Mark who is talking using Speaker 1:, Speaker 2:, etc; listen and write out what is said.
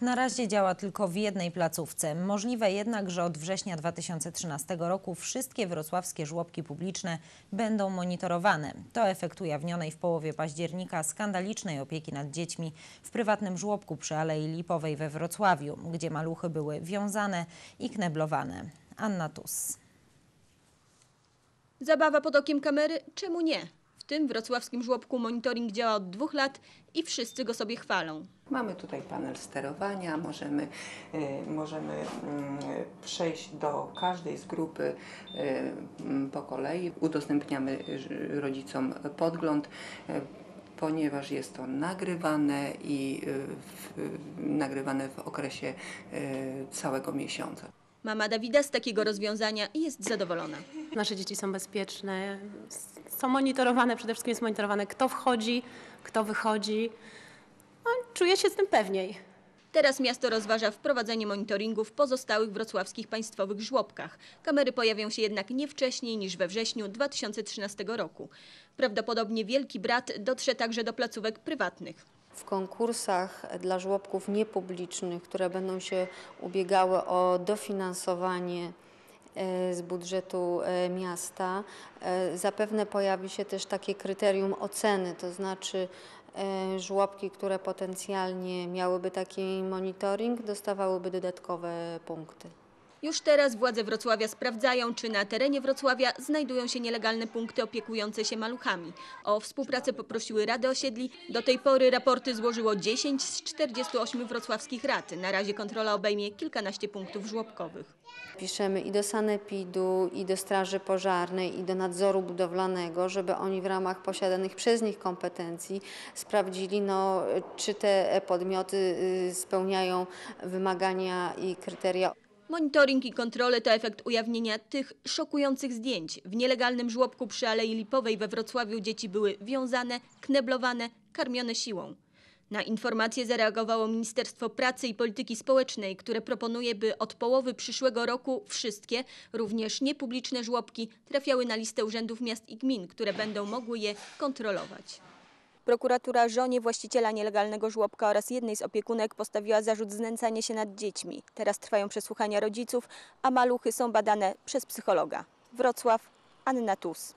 Speaker 1: Na razie działa tylko w jednej placówce. Możliwe jednak, że od września 2013 roku wszystkie wrocławskie żłobki publiczne będą monitorowane. To efekt ujawnionej w połowie października skandalicznej opieki nad dziećmi w prywatnym żłobku przy Alei Lipowej we Wrocławiu, gdzie maluchy były wiązane i kneblowane. Anna Tus.
Speaker 2: Zabawa pod okiem kamery? Czemu nie? W tym wrocławskim żłobku monitoring działa od dwóch lat i wszyscy go sobie chwalą.
Speaker 3: Mamy tutaj panel sterowania, możemy, y, możemy mm, przejść do każdej z grupy y, mm, po kolei. Udostępniamy y, rodzicom podgląd. Ponieważ jest to nagrywane i w, nagrywane w okresie całego miesiąca.
Speaker 2: Mama Dawida z takiego rozwiązania jest zadowolona.
Speaker 4: Nasze dzieci są bezpieczne, są monitorowane, przede wszystkim jest monitorowane, kto wchodzi, kto wychodzi. No, czuję się z tym pewniej.
Speaker 2: Teraz miasto rozważa wprowadzenie monitoringu w pozostałych wrocławskich państwowych żłobkach. Kamery pojawią się jednak nie wcześniej niż we wrześniu 2013 roku. Prawdopodobnie Wielki Brat dotrze także do placówek prywatnych.
Speaker 5: w konkursach dla żłobków niepublicznych, które będą się ubiegały o dofinansowanie z budżetu e, miasta, e, zapewne pojawi się też takie kryterium oceny, to znaczy e, żłobki, które potencjalnie miałyby taki monitoring, dostawałyby dodatkowe punkty.
Speaker 2: Już teraz władze Wrocławia sprawdzają, czy na terenie Wrocławia znajdują się nielegalne punkty opiekujące się maluchami. O współpracę poprosiły Rady Osiedli. Do tej pory raporty złożyło 10 z 48 wrocławskich rad. Na razie kontrola obejmie kilkanaście punktów żłobkowych.
Speaker 5: Piszemy i do sanepidu, i do straży pożarnej, i do nadzoru budowlanego, żeby oni w ramach posiadanych przez nich kompetencji sprawdzili, no, czy te podmioty y, spełniają wymagania i kryteria
Speaker 2: Monitoring i kontrole to efekt ujawnienia tych szokujących zdjęć. W nielegalnym żłobku przy Alei Lipowej we Wrocławiu dzieci były wiązane, kneblowane, karmione siłą. Na informacje zareagowało Ministerstwo Pracy i Polityki Społecznej, które proponuje, by od połowy przyszłego roku wszystkie, również niepubliczne żłobki trafiały na listę urzędów miast i gmin, które będą mogły je kontrolować. Prokuratura żonie właściciela nielegalnego żłobka oraz jednej z opiekunek postawiła zarzut znęcania się nad dziećmi. Teraz trwają przesłuchania rodziców, a maluchy są badane przez psychologa. Wrocław, Anna Tus.